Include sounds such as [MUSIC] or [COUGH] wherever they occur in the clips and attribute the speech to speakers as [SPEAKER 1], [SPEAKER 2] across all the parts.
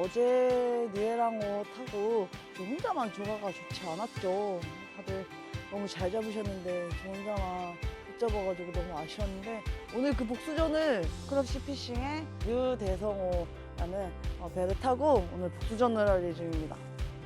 [SPEAKER 1] 어제 니에랑어 타고 저 혼자만 조가가 좋지 않았죠. 다들 너무 잘 잡으셨는데 저 혼자만 못 잡아가지고 너무 아쉬웠는데 오늘 그 복수전을 크럽시 피싱의 유대성호라는 어, 배를 타고 오늘 복수전을 할 예정입니다.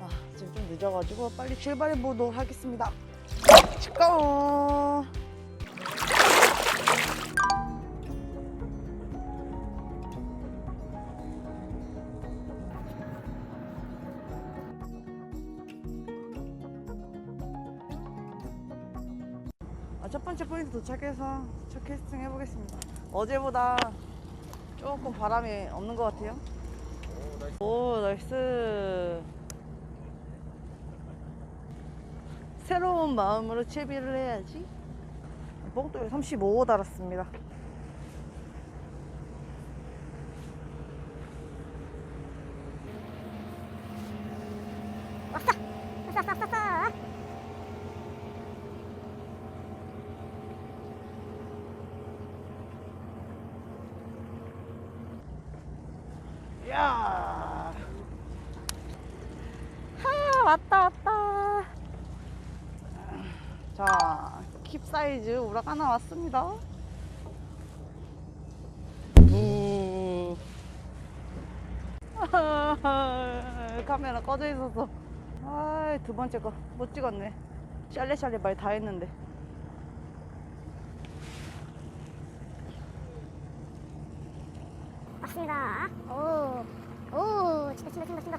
[SPEAKER 1] 아, 지금 좀 늦어가지고 빨리 출발해 보도록 하겠습니다. 아, 첫 번째 포인트 도착해서 첫 캐스팅 해보겠습니다. 어제보다 조금 바람이 없는 것 같아요. 오, 나이스. 새로운 마음으로 채비를 해야지. 뽕돌이 35 달았습니다. 야. 하, 왔다 왔다. 자, 킵 사이즈 우락 하나 왔습니다. 부. [LAUGHS] 카메라 꺼져 있어서. 아, 두 번째 거 못 찍었네. 샬레샬레 말 다 했는데.
[SPEAKER 2] 맞습니다. 오, 오, 친다, 친다, 친다, 친다.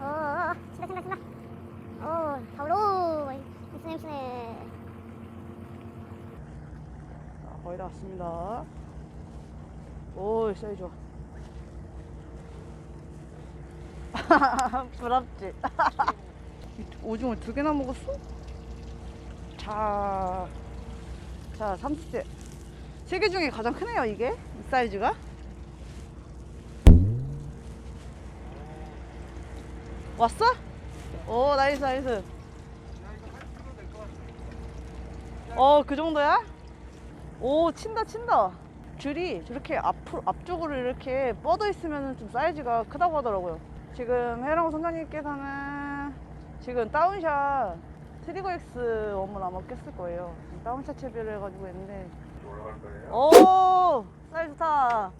[SPEAKER 2] 오, 친다, 친다, 친다. 오, 파울로, 임스네, 임스네.
[SPEAKER 1] 자, 거의 다 왔습니다. 오, 사이즈 좋아. [LAUGHS] 부럽지? [LAUGHS] 오징어 두 개나 먹었어? 자, 자, 30세. 세개 중에 가장 크네요, 이게? 이 사이즈가? 왔어? 오, 나이스, 나이스. 어, 그 정도야? 오, 친다, 친다. 줄이 저렇게 앞으로, 앞쪽으로 이렇게 뻗어 있으면 좀 사이즈가 크다고 하더라고요. 지금 해랑 선장님께서는 지금 다운샷 트리거 X 웜을 아마 꼈을 거예요. 다운샷 채비를 해가지고 했는데. 오, 사이즈 좋다.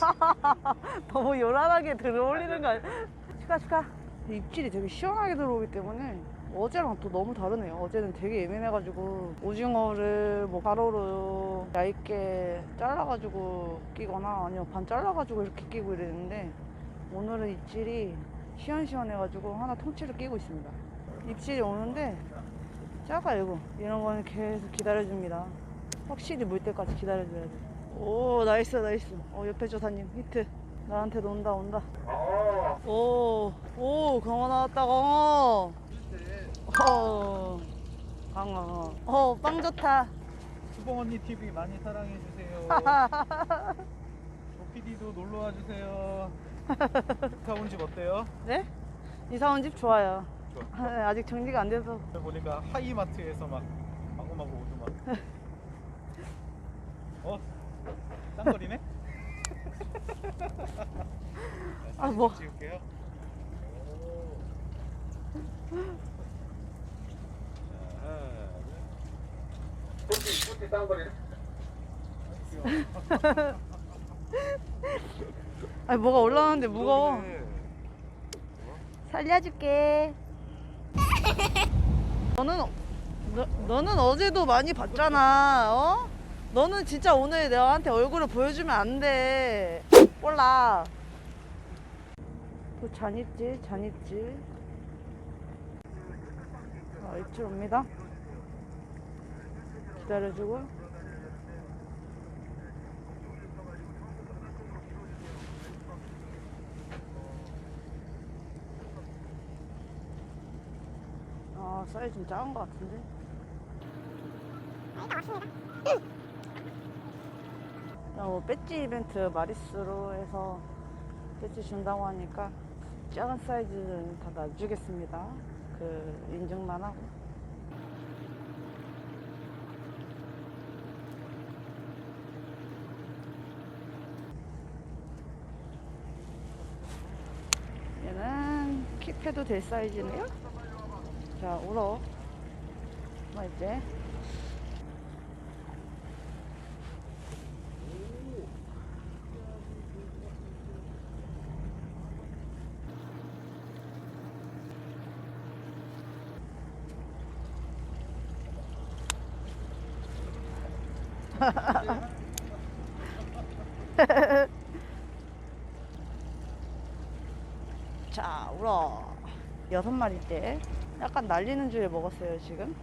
[SPEAKER 1] [LAUGHS] 너무 요란하게 들어올리는 거 아니야? 축하, 축하. 입질이 되게 시원하게 들어오기 때문에 어제랑 또 너무 다르네요. 어제는 되게 예민해가지고 오징어를 뭐 가로로 얇게 잘라가지고 끼거나 아니면 반 잘라가지고 이렇게 끼고 이랬는데 오늘은 입질이 시원시원해가지고 하나 통째로 끼고 있습니다. 입질이 오는데 작아 이거 이런 거는 계속 기다려줍니다. 확실히 물 때까지 기다려줘야 돼. 오 나이스 나이스. 어 옆에 조사님 히트. 나한테도 온다 온다. 오, 오, 강어 나왔다, 강어. 어, 강어. 어, 빵 좋다.
[SPEAKER 3] 수봉 언니 TV 많이 사랑해 주세요. [LAUGHS] 조피디도 놀러 와 주세요. 가온 집 어때요?
[SPEAKER 1] 네? 이사 온 집 좋아요.
[SPEAKER 3] 좋아.
[SPEAKER 1] 아, [LAUGHS] 아직 정리가 안 돼서.
[SPEAKER 3] 보니까 하이마트에서 막 마구마구 오더만. [LAUGHS] 어? 짱거리네?
[SPEAKER 1] 아, 뭐.
[SPEAKER 3] 찍을게요.
[SPEAKER 1] 아니, 뭐가 올라오는데 무거워. 살려줄게. 너는, 너, 너는 어제도 많이 봤잖아, 어? 너는 진짜 오늘 너한테 얼굴을 보여주면 안 돼. 몰라. 또 잔입질, 잔입질. 아, 입질 옵니다. 기다려주고. 아, 사이즈 좀 작은 것 같은데?
[SPEAKER 2] 아니다, 맞습니다.
[SPEAKER 1] 어, 배지 이벤트 마리스로 해서 배지 준다고 하니까 작은 사이즈는 다 놔주겠습니다. 그 인증만 하고. 얘는 킵해도 될 사이즈네요. 자 울어. 뭐 이제. 여섯 마리째. 약간 날리는 줄에 먹었어요, 지금.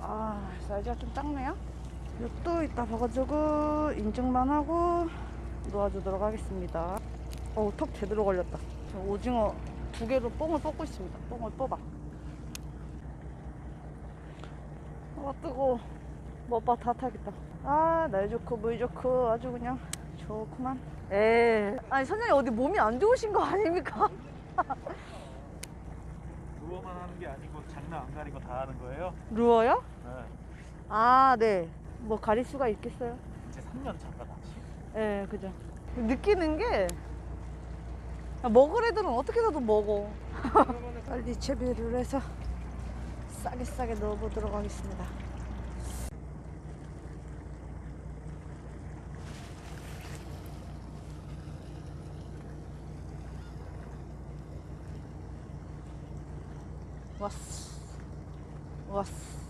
[SPEAKER 1] 아, 사이즈가 좀 작네요. 또 이따 봐가지고 인증만 하고 놓아주도록 하겠습니다. 어우, 턱 제대로 걸렸다. 저 오징어 두 개로 뽕을 뽑고 있습니다. 뽕을 뽑아. 아, 뜨거워. 뭐빠 다 타겠다. 아, 날 좋고, 물 좋고, 아주 그냥 좋구만. 에 아니, 선생님 어디 몸이 안 좋으신 거 아닙니까? [LAUGHS]
[SPEAKER 3] 누워만 하는 게 아니고 장난 안 가리고 다 하는 거예요?
[SPEAKER 1] 누워요?
[SPEAKER 3] 네.
[SPEAKER 1] 아, 네. 뭐 가릴 수가 있겠어요?
[SPEAKER 3] 이제 3년 차가 낚시.
[SPEAKER 1] 예, 그죠. 느끼는 게 야, 먹을 애들은 어떻게라도 먹어. [LAUGHS] 빨리 채비를 해서 싸게 싸게 넣어보도록 하겠습니다. 왔어. 왔어.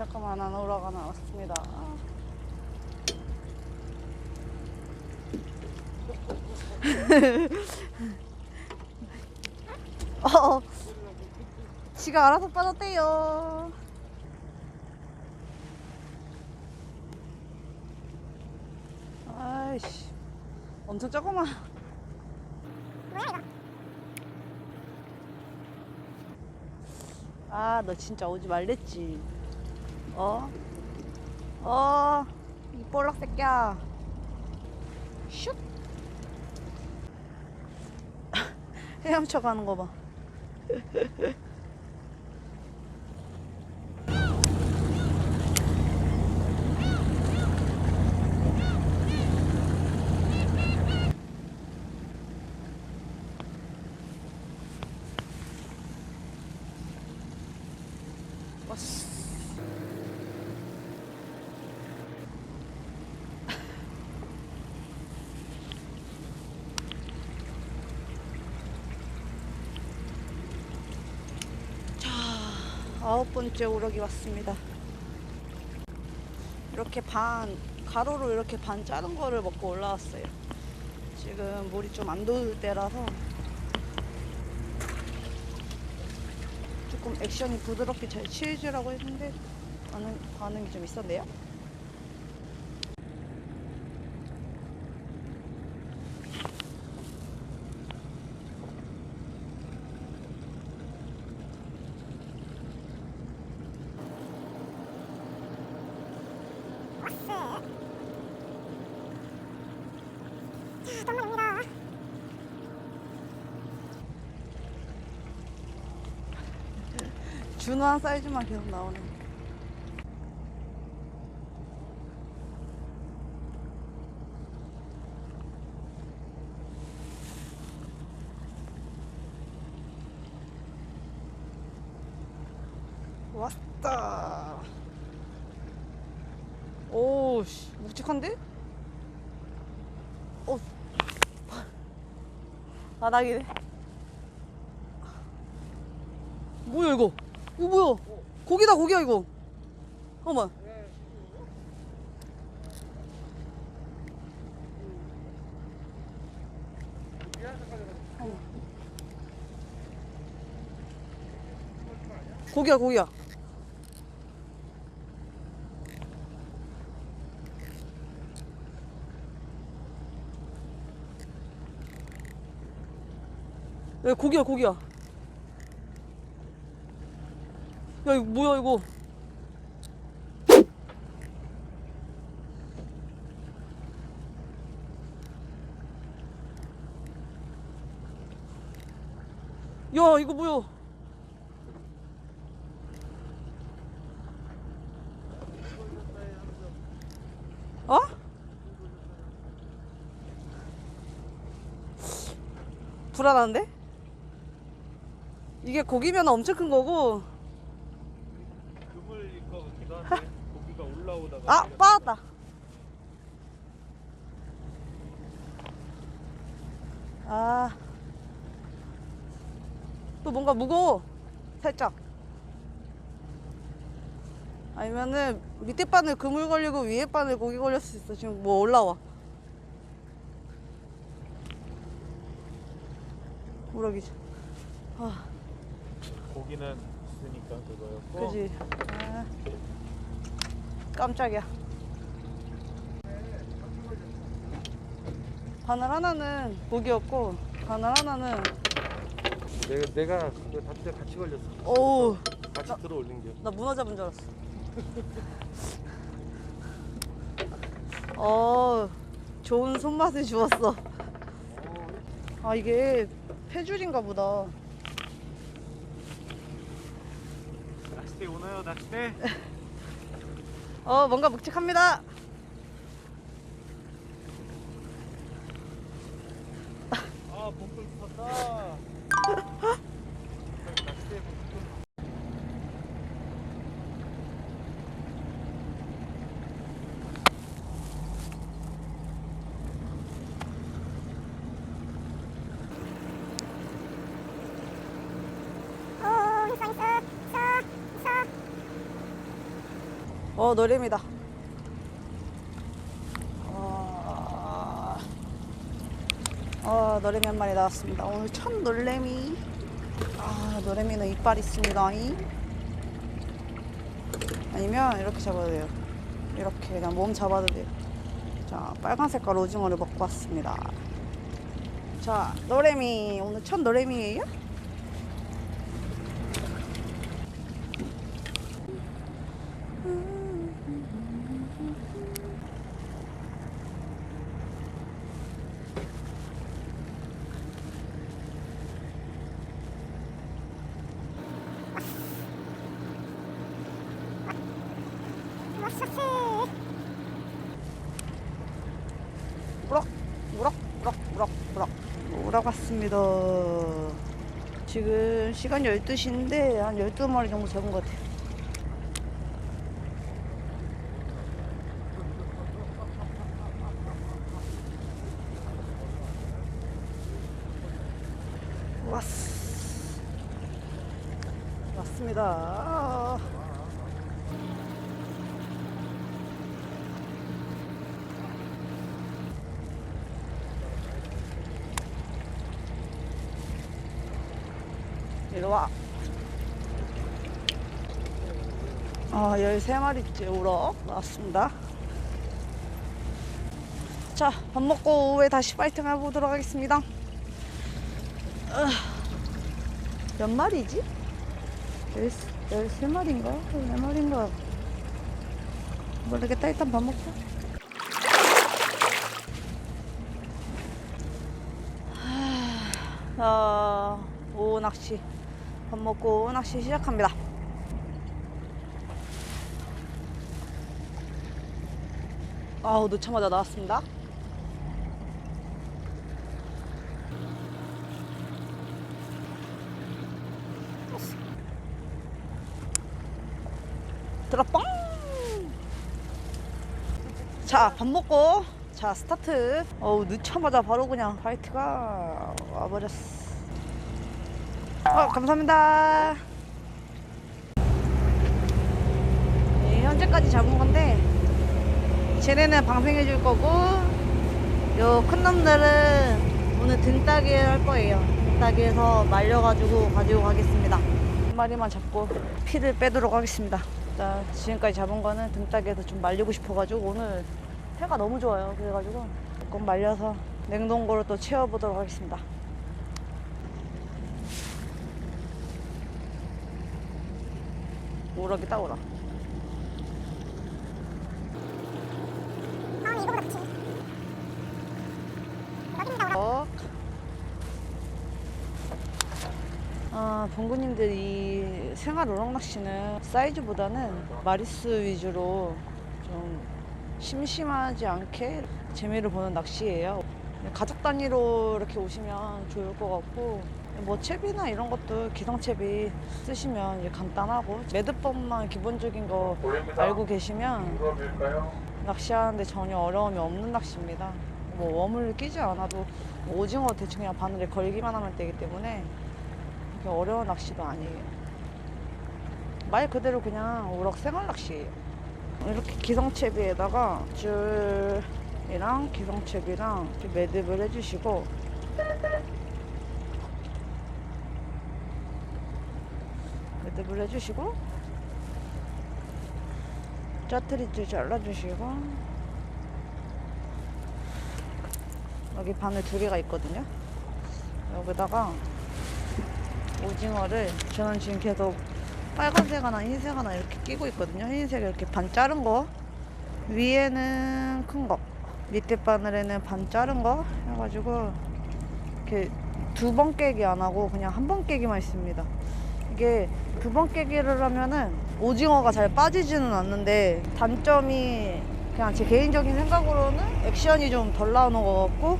[SPEAKER 1] 아, 잠깐만 안 올라가 나왔습니다. 어, 지가 알아서 빠졌대요. 아이씨, 엄청
[SPEAKER 2] 이거?
[SPEAKER 1] 아, 너 진짜 오지 말랬지. 어? 어, 이 볼락 새끼야. 슛! [LAUGHS] 헤엄쳐 가는 거 봐. [LAUGHS] 왔어. 자, 아홉 번째 우럭이 왔습니다. 이렇게 반, 가로로 이렇게 반 자른 거를 먹고 올라왔어요. 지금 물이 좀안돌 때라서 조금 액션이 부드럽게 잘 치해주라고 했는데 반응, 반응이 좀 있었네요.
[SPEAKER 2] 자.
[SPEAKER 1] 준화한 사이즈만 계속 나오네. 왔다. 오, 씨, 묵직한데? 어, 바닥이네. 뭐야 이거? 이거 뭐야? 고기다 고기야 이거. 잠깐만. 고기야 고기야. 야 고기야 고기야 야 이거 뭐야 이거 야 이거 뭐야 어? 불안한데? 이게 고기면 엄청 큰 거고.
[SPEAKER 3] 그물일 것 같기도 한데 고기가 올라오다가
[SPEAKER 1] 아 빠졌다. 아 또 뭔가 무거워. 살짝. 아니면은 밑에 바늘 그물 걸리고 위에 바늘 고기 걸렸을 수 있어. 지금 뭐 올라와. 우럭이 아
[SPEAKER 3] 고기는 있으니까 그거였고
[SPEAKER 1] 그지 아, 깜짝이야 바늘 하나는 고기였고 바늘 하나는
[SPEAKER 4] 내가 내가 그거 다트 같이 걸렸어.
[SPEAKER 1] 어우
[SPEAKER 4] 같이 들어 올린 게.
[SPEAKER 1] 나 문어 잡은 줄 알았어. [LAUGHS] 어, 좋은 손맛을 주었어. 아, 이게 폐줄인가 보다.
[SPEAKER 3] 낚싯대?
[SPEAKER 1] 어, 뭔가 묵직합니다.
[SPEAKER 3] 아 봉돌 붙었다 낚싯대 봉돌
[SPEAKER 2] 오 있어 있어 있어 있어
[SPEAKER 1] 어, 노래입니다. 어, 어, 노래미 한 마리 나왔습니다. 오늘 첫 놀래미. 아, 노래미는 이빨 있습니다. 아니면 이렇게 잡아도 돼요. 이렇게 그냥 몸 잡아도 돼요. 자, 빨간 색깔 오징어를 먹고 왔습니다. 자, 노래미. 오늘 첫 노래미예요?
[SPEAKER 2] 왔었지
[SPEAKER 1] 우럭, 우럭, 우럭, 우럭, 우럭. 우럭 왔습니다. 지금 시간 12시인데 한 12마리 정도 잡은 것 같아요. 왔어. 왔습니다. 이리 와. 아, 13마리째 우럭 나왔습니다. 자, 밥 먹고 오후에 다시 파이팅 해보도록 하겠습니다. 아, 몇 마리지? 13마리인가? 14마리인가? 모르겠다. 일단 밥 먹자. 아, 오후 낚시. 밥 먹고 낚시 시작합니다. 아우, 넣자마자 나왔습니다. 들어 뻥! 자, 밥 먹고 자, 스타트. 어우, 넣자마자 바로 그냥 파이트가 와버렸어. 어, 감사합니다. 네, 현재까지 잡은 건데, 쟤네는 방생해 줄 거고, 요 큰 놈들은 오늘 등따기 할 거예요. 등따기에서 말려가지고 가지고 가겠습니다. 한 마리만 잡고 피를 빼도록 하겠습니다. 일단 지금까지 잡은 거는 등따기에서 좀 말리고 싶어가지고 오늘 해가 너무 좋아요. 그래가지고 조금 말려서 냉동고로 또 채워보도록 하겠습니다.
[SPEAKER 2] 이거보다 그치 우럭입니다 우럭
[SPEAKER 1] 우럭. 동구님들 이 생활 우럭낚시는 사이즈보다는 마리스 위주로 좀 심심하지 않게 재미를 보는 낚시예요. 가족 단위로 이렇게 오시면 좋을 것 같고 뭐 채비나 이런 것도 기성채비 쓰시면 이제 간단하고 매듭법만 기본적인 거 알고 계시면 낚시하는데 전혀 어려움이 없는 낚시입니다. 뭐 웜을 끼지 않아도 오징어 대충 그냥 바늘에 걸기만 하면 되기 때문에 그렇게 어려운 낚시도 아니에요. 말 그대로 그냥 우럭 생활 낚시예요. 이렇게 기성채비에다가 줄이랑 기성채비랑 매듭을 해주시고 매듭을 해주시고 짜투리줄 잘라주시고 여기 바늘 두 개가 있거든요. 여기다가 오징어를 저는 지금 계속 빨간색 하나 흰색 하나 이렇게 끼고 있거든요. 흰색 이렇게 반 자른 거 위에는 큰 거, 밑에 바늘에는 반 자른 거 해가지고 이렇게 두 번 깨기 안 하고 그냥 한 번 깨기만 있습니다. 이게 두 번 깨기를 하면은 오징어가 잘 빠지지는 않는데 단점이 그냥 제 개인적인 생각으로는 액션이 좀 덜 나오는 것 같고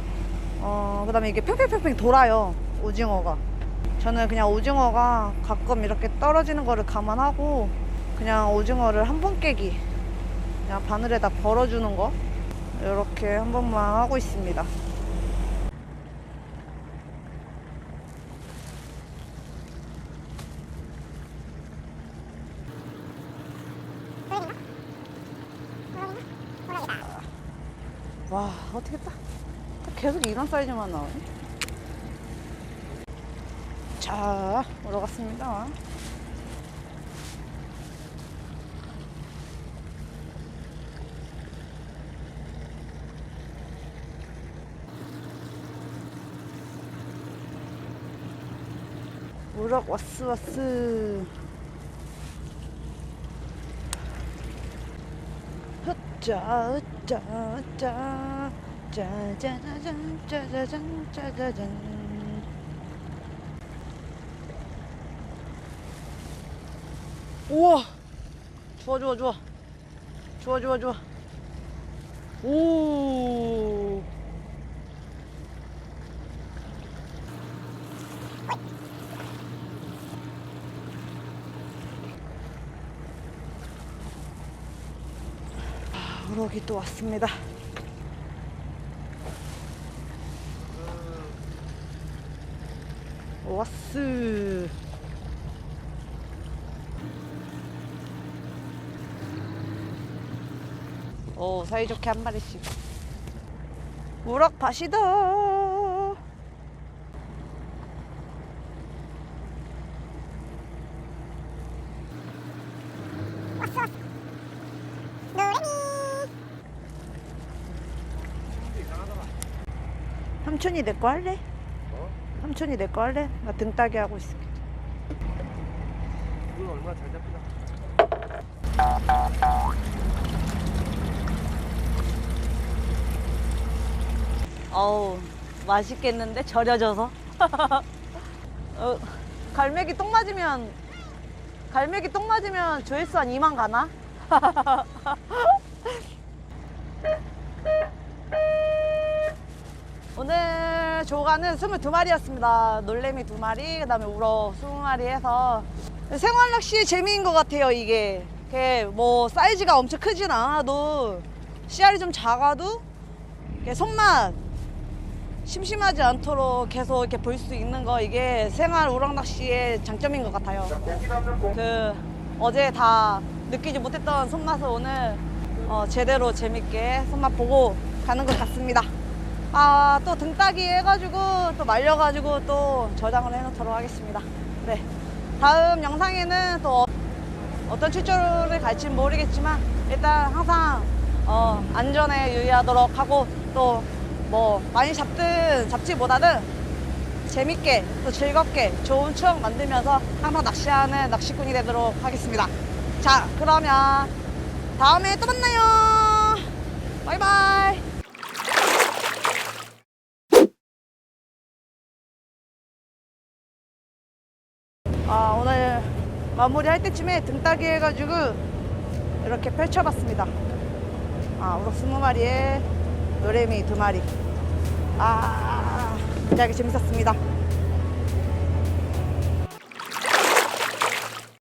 [SPEAKER 1] 어 그다음에 이게 팽팽팽팽 돌아요 오징어가 저는 그냥 오징어가 가끔 이렇게 떨어지는 거를 감안하고 그냥 오징어를 한 번 깨기 그냥 바늘에다 걸어주는 거 이렇게 한 번만 하고 있습니다. 와 어떻게 딱, 딱 계속 이런 사이즈만 나오네. 자, 올라갔습니다. 우럭 와스 와스. 흐짜 으짜 으짜 짜자자잔 짜자잔 짜자잔 우와! 좋아 좋아 좋아. 좋아 좋아 좋아. 오! 아, 우럭이 또 왔습니다 왔스 오 사이좋게 한 마리씩 우럭 밭이다 삼촌이 내 거 할래?
[SPEAKER 4] 어?
[SPEAKER 1] 삼촌이 내 거 할래? 나 등 따기 하고 있을게
[SPEAKER 4] 이건 얼마나 잘 잡히나?
[SPEAKER 1] 어우 맛있겠는데? 절여져서? [LAUGHS] 어, 갈매기 똥 맞으면 갈매기 똥 맞으면 조회수 한 2만 가나? [LAUGHS] 오늘 조가는 22마리였습니다. 놀래미 2마리 그 다음에 우럭 20마리 해서 생활 낚시 재미인 것 같아요 이게. 뭐 사이즈가 엄청 크진 않아도 씨알이 좀 작아도 손맛 심심하지 않도록 계속 이렇게 볼 수 있는 거 이게 생활 우럭 낚시의 장점인 것 같아요. 그 어제 다 느끼지 못했던 손맛을 오늘 어, 제대로 재밌게 손맛 보고 가는 것 같습니다. 아 또 등따기 해가지고 또 말려가지고 또 저장을 해놓도록 하겠습니다. 네 다음 영상에는 또 어떤 출조를 갈지는 모르겠지만 일단 항상 어, 안전에 유의하도록 하고 또 뭐 많이 잡든 잡지보다는 재밌게 또 즐겁게 좋은 추억 만들면서 항상 낚시하는 낚시꾼이 되도록 하겠습니다. 자 그러면 다음에 또 만나요. 바이바이. 마무리할 때쯤에 등 따기 해가지고 이렇게 펼쳐봤습니다. 아, 우럭 스무 마리에 노래미 두 마리. 아, 굉장히 재밌었습니다.